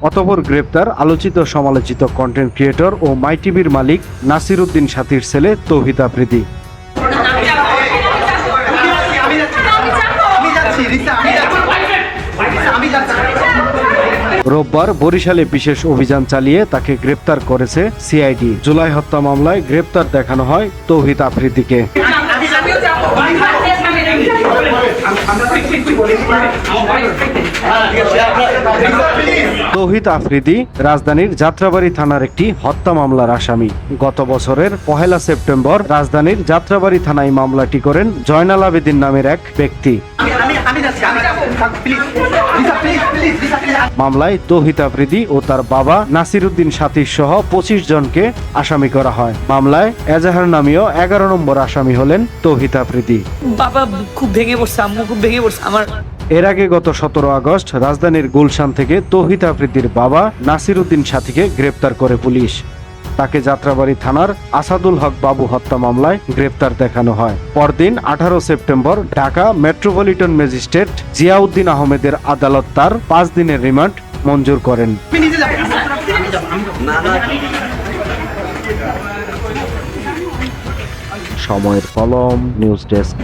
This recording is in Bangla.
অতপর গ্রেপ্তার আলোচিত সমালোচিত কন্টেন্ট ক্রিয়েটর ও মাই টিভির মালিক নাসির উদ্দিন সাথীর ছেলে তৌহিদ আফ্রিদি রোববার বরিশালে বিশেষ অভিযান চালিয়ে তাকে গ্রেপ্তার করেছে সিআইডি জুলাই হত্যা মামলায় গ্রেপ্তার দেখানো হয় তৌহিদ আফ্রিদিকে তৌহিদ আফ্রিদি রাজধানীর যাত্রাবাড়ি থানার একটি হত্যা মামলার আসামি। গত বছরের পহেলা সেপ্টেম্বর রাজধানীর যাত্রাবাড়ি থানায় মামলাটি করেন জয়নাল আবেদিন নামের এক ব্যক্তি। মামলায় তৌহিদ আফ্রিদি ও তার বাবা নাসির উদ্দিন সাথীর সহ পঁচিশ জনকে আসামি করা হয়। মামলায় এজাহার নামীয় এগারো নম্বর আসামি হলেন তৌহিদ আফ্রিদি। বাবা খুব ভেঙে পড়ছে, আম্মু খুব ভেঙে পড়ছে। আমার এর আগে গত সতেরো আগস্ট রাজধানীর গুলশান থেকে তৌহিদ আফ্রিদির বাবা নাসির উদ্দিন সাথীকে গ্রেপ্তার করে পুলিশ। তাকে যাত্রাবাড়ি থানার আসাদুল হক বাবু হত্যা মামলায় গ্রেপ্তার দেখানো হয়। পরদিন আঠারো September Dhaka metropolitan magistrate Ziauddin আহমেদের আদালত তার পাঁচ দিনের রিমান্ড মঞ্জুর করেন। সময়ের কলম, নিউজ ডেস্ক।